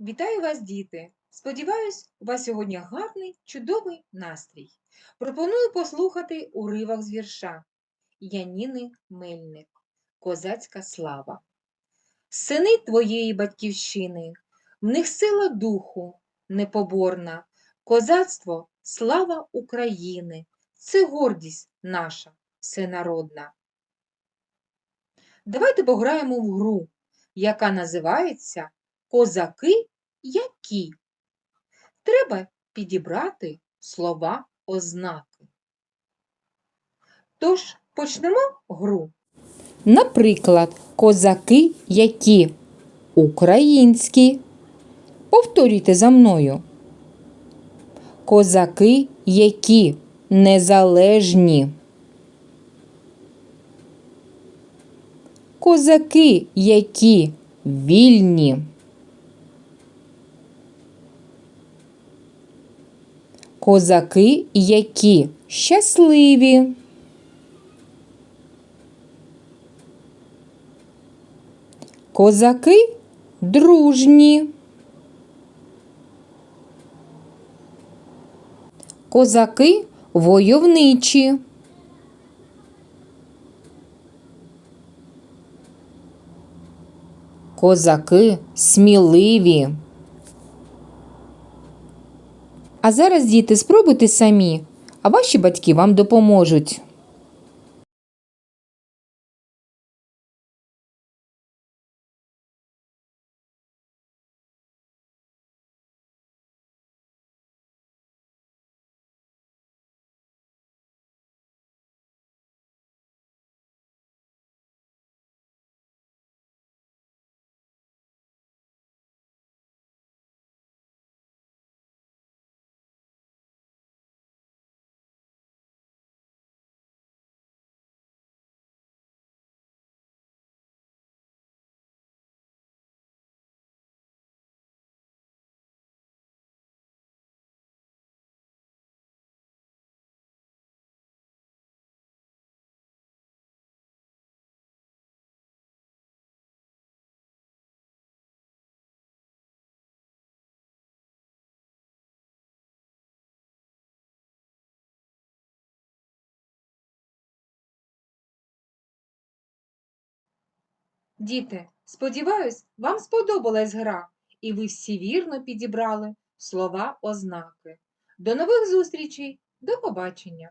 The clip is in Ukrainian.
Вітаю вас, діти! Сподіваюсь, у вас сьогодні гарний, чудовий настрій. Пропоную послухати уривок з вірша Яніни Мельник Козацька слава. Сини твоєї батьківщини, в них сила духу непоборна, козацтво слава України, це гордість наша всенародна. Давайте пограємо в гру, яка називається Козаки які? Треба підібрати слова ознаки. Тож почнемо гру. Наприклад, козаки які українські. Повторюйте за мною. Козаки які незалежні. Козаки які вільні. Козаки які щасливі. Козаки дружні. Козаки войовничі. Козаки сміливі. А зараз, діти, спробуйте самі, а ваші батьки вам допоможуть. Діти, сподіваюсь, вам сподобалась гра, і ви всі вірно підібрали слова ознаки. До нових зустрічей, до побачення!